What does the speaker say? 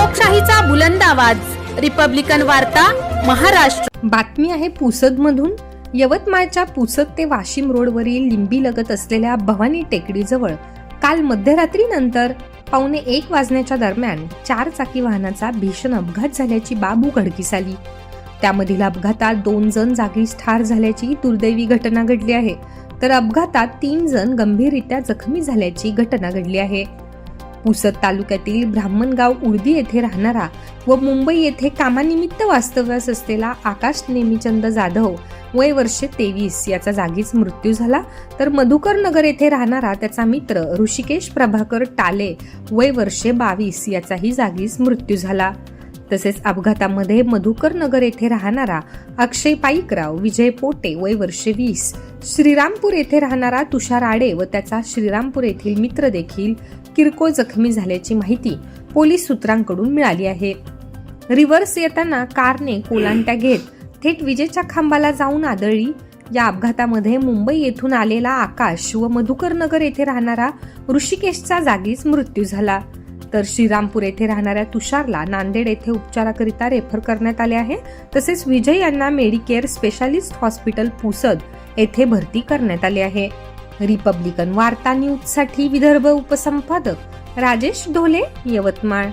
लोकशाहीचा बुलंद आवाज. रिपब्लिकन वार्ता महाराष्ट्र. बातमी आहे पुसदमधून. यवतमाळच्या पुसद ते वाशिम रोडवरील लिंबी लगत असलेल्या भवानी टेकडीजवळ काल मध्यरात्रीनंतर पावणे एक वाजण्याच्या दरम्यान चार चाकी वाहनाचा भीषण अपघात झाल्याची बाब उघडकीस आली. त्यामधील अपघातात दोन जण जागीच ठार झाल्याची दुर्दैवी घटना घडली आहे. तर अपघातात तीन जण गंभीररित्या जखमी झाल्याची घटना घडली आहे. पुसद तालुक्यातील ब्राह्मणगाव उर्दी येथे राहणारा व मुंबई येथे कामानिमित्त वास्तव्यास असलेला आकाश नेमीचंद जाधव वय वर्षे तेवीस याचा जागीच मृत्यू झाला. तर मधुकर नगर येथे राहणारा त्याचा मित्र ऋषिकेश प्रभाकर टाले वय वर्षे बावीस याचाही जागीच मृत्यू झाला. तसेच अपघातामध्ये मधुकर नगर येथे राहणारा अक्षय पाईकराव विजय पोटे वय वर्षे वीस श्रीरामपूर येथे राहणारा तुषार आडे व त्याचा श्रीरामपूर येथील मित्र देखील किरकोळ जखमी झाल्याची माहिती पोलीस सूत्रांकडून मिळाली आहे. रिव्हर्स येताना कारने कोलांट्या घेत थेट विजेच्या खांबाला जाऊन आदळली या अपघातामध्ये मुंबई येथून आलेला आकाश व मधुकर नगर येथे राहणारा ऋषिकेशचा जागीच मृत्यू झाला. तर श्रीरामपूर येथे राहणाऱ्या तुषारला नांदेड येथे उपचाराकरिता रेफर करण्यात आले आहे. तसेच विजय यांना मेडिकेअर स्पेशालिस्ट हॉस्पिटल पुसद येथे भरती करण्यात आले आहे. रिपब्लिकन वार्ता न्यूजसाठी विदर्भ उपसंपादक राजेश ढोले यवतमाळ.